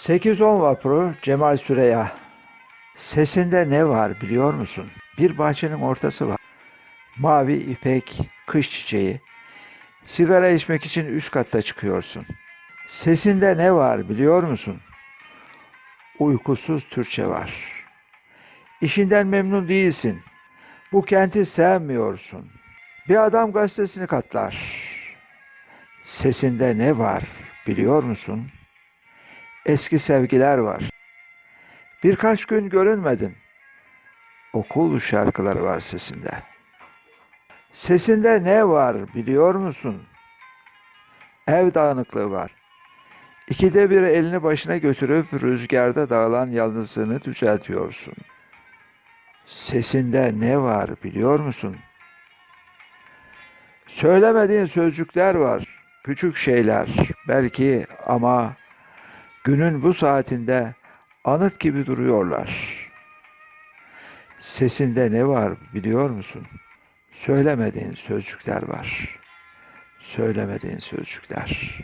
8-10 vapuru Cemal Süreya. Sesinde ne var biliyor musun? Bir bahçenin ortası var. Mavi ipek, kış çiçeği. Sigara içmek için üst katta çıkıyorsun. Sesinde ne var biliyor musun? Uykusuz Türkçe var. İşinden memnun değilsin. Bu kenti sevmiyorsun. Bir adam gazetesini katlar. Sesinde ne var biliyor musun? Eski sevgiler var. Birkaç gün görünmedin. Okul şarkıları var sesinde. Sesinde ne var biliyor musun? Ev dağınıklığı var. İkide bir elini başına götürüp rüzgarda dağılan yalnızlığını düzeltiyorsun. Sesinde ne var biliyor musun? Söylemediğin sözcükler var, küçük şeyler belki ama günün bu saatinde anıt gibi duruyorlar. Sesinde ne var biliyor musun? Söylemediğin sözcükler var. Söylemediğin sözcükler.